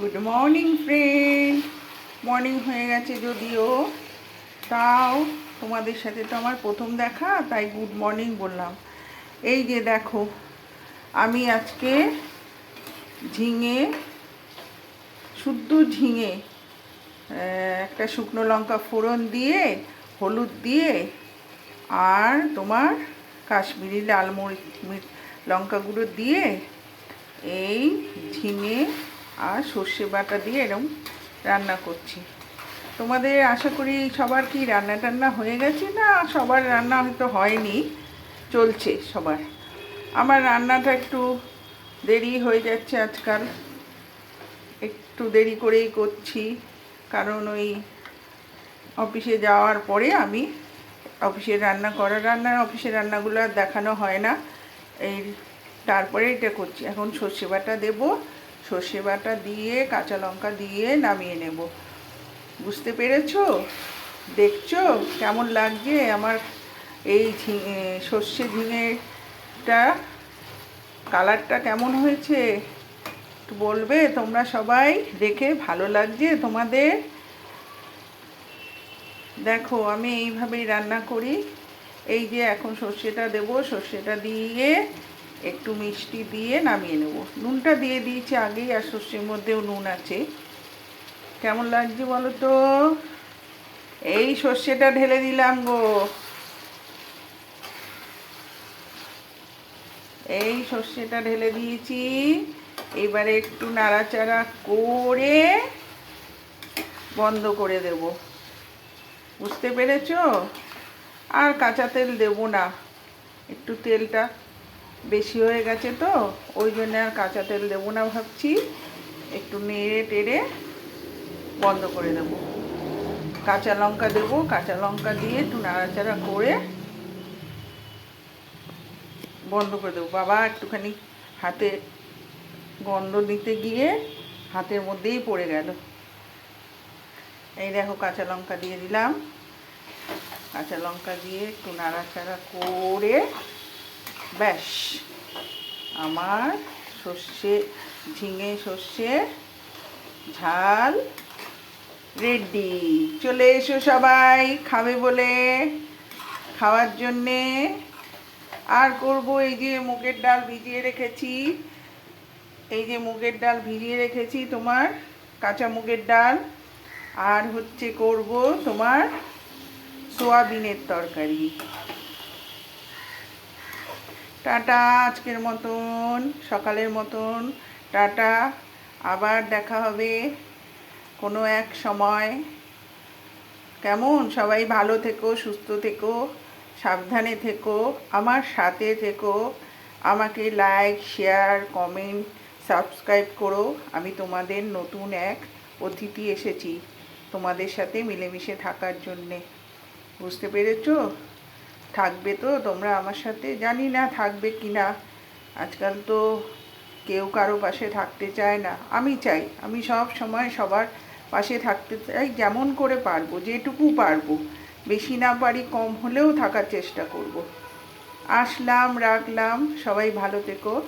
Good morning friend morning হয়ে গেছে যদিও। তাও তোমাদের সাথে তো আমার প্রথম দেখা, তাই গুড মর্নিং বললাম। এই যে দেখো, আমি আজকে ঝিঙে, শুদ্ধ ঝিঙে একটা শুকনো লঙ্কা ফোড়ন দিয়ে, হলুদ দিয়ে, আর তোমার কাশ্মীরি লাল মরিচ মির- লঙ্কা গুঁড়ো দিয়ে, এই ঝিঙে আর সর্ষে বাটা দিয়ে এরকম রান্না করছি। তোমাদের আশা করি সবার কি রান্না টান্না হয়ে গেছে না সবার রান্না হয়তো হয়নি? চলছে সবার। আমার রান্নাটা একটু দেরি হয়ে যাচ্ছে আজকাল। একটু দেরি করেই করছি। কারণ ওই অফিসে যাওয়ার পরে আমি অফিসে রান্না করা রান্নার অফিসের রান্নাগুলো আর দেখানো হয় না। এই তারপরে এটা করছি। এখন সর্ষে বাটা দেবো। সর্ষে বাটা দিয়ে, কাঁচা লঙ্কা দিয়ে নামিয়ে নেব। বুঝতে পেরেছ? দেখছ? কেমন লাগছে আমার এই সর্ষে ঝিঙেটা? কালারটা কেমন হয়েছে? একটু বলবে? তোমরা সবাই দেখে ভালো লাগছে তোমাদের? দেখো, আমি এইভাবেই রান্না করি। এই যে এখন সর্ষেটা দেবো, সর্ষেটা দিয়ে একটু মিষ্টি দিয়ে নামিয়ে নেব। নুনটা দিয়ে দিয়েছি আগেই, আর সর্ষের মধ্যেও নুন আছে। কেমন লাগছে বলো তো? এই সর্ষেটা ঢেলে দিলাম গো। এই সর্ষেটা ঢেলে দিয়েছি। এবারে একটু নাড়াচাড়া করে বন্ধ করে দেব। বুঝতে পেরেছ? আর কাঁচা তেল দেব না। একটু তেলটা বেশি হয়ে গেছে তো, ওই জন্য আর কাঁচা তেল দেবো না ভাবছি। একটু নেড়ে টেড়ে বন্ধ করে দেব কাঁচা লঙ্কা দেবো, কাঁচা লঙ্কা দিয়ে একটু নাড়াচাড়া করে বন্ধ করে দেবো। বাবা, একটুখানি হাতে গন্ধ দিতে গিয়ে হাতের মধ্যেই পড়ে গেল। এই দেখো, কাঁচা লঙ্কা দিয়ে দিলাম। কাঁচা লঙ্কা দিয়ে একটু নাড়াচাড়া করে ব্যাস। আমার সর্ষে, ঝিঙে, সর্ষে, ঝাল রেডি চলে এসো সবাই, খাবে বলে। খাওয়ার জন্যে আর করব এই যে মুগের ডাল ভিজিয়ে রেখেছি। এই যে মুগের ডাল ভিজিয়ে রেখেছি তোমার কাঁচা মুগের ডাল। আর হচ্ছে করব তোমার সোয়াবিনের তরকারি। টাটা, আজকের মতন, সকালের মতন, টাটা। আবার দেখা হবে কোনো এক সময়। কেমন? সবাই ভালো থেকো, সুস্থ থেকো, সাবধানে থেকো, আমার সাথে থেকো। আমাকে লাইক শেয়ার কমেন্ট সাবস্ক্রাইব করো। আমি তোমাদের নতুন এক অতিথি এসেছি তোমাদের সাথে মিলেমিশে থাকার জন্যে। বুঝতে পেরেছ? থাকবে তো? তোমরা আমার সাথে জানি না থাকবে কি না। আজকাল তো কেউ কারও পাশে থাকতে চায় না। আমি চাই, আমি সব সময় সবার পাশে থাকতে চাই, যেমন করে পারব, যেটুকু পারব। বেশি না পারি, কম হলেও থাকার চেষ্টা করব। আসলাম, রাখলাম, সবাই ভালো থেকো।